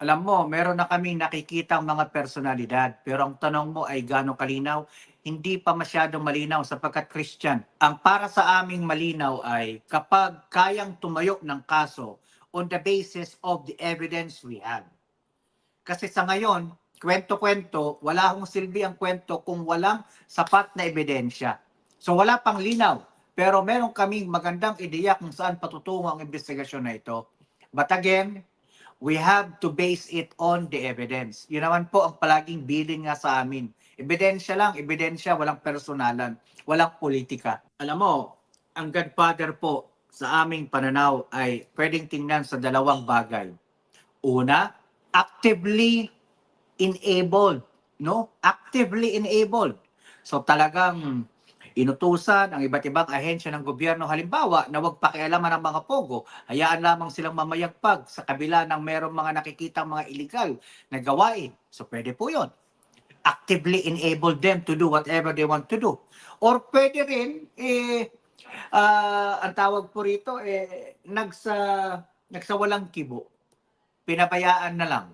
Alam mo, meron na kaming nakikitang mga personalidad. Pero ang tanong mo ay gano'ng kalinaw? Hindi pa masyadong malinaw sapagkat Christian. Ang para sa aming malinaw ay kapag kayang tumayo ng kaso on the basis of the evidence we have. Kasi sa ngayon, kwento-kwento, wala akong silbi ang kwento kung walang sapat na ebidensya. So wala pang linaw. Pero meron kaming magandang ideya kung saan patutungo ang investigasyon na ito. But again, we have to base it on the evidence. Yun naman po ang palaging bilin nga sa amin. Ebidensya lang, ebidensya, walang personalan, walang politika. Alam mo, ang Godfather po sa aming pananaw ay pwedeng tingnan sa dalawang bagay. Una, actively enabled, no? Actively enabled. So talagang inutusan ang iba't ibang ahensya ng gobyerno halimbawa na wag pakialaman ng mga pogo, hayaan lamang silang mamayagpag sa kabila ng merong mga nakikitang mga illegal na gawain. So pwede po 'yon. Actively enable them to do whatever they want to do. Or pwede rin eh ah, ang tawag po rito eh nagsa nagsawalang kibo. Pinabayaan na lang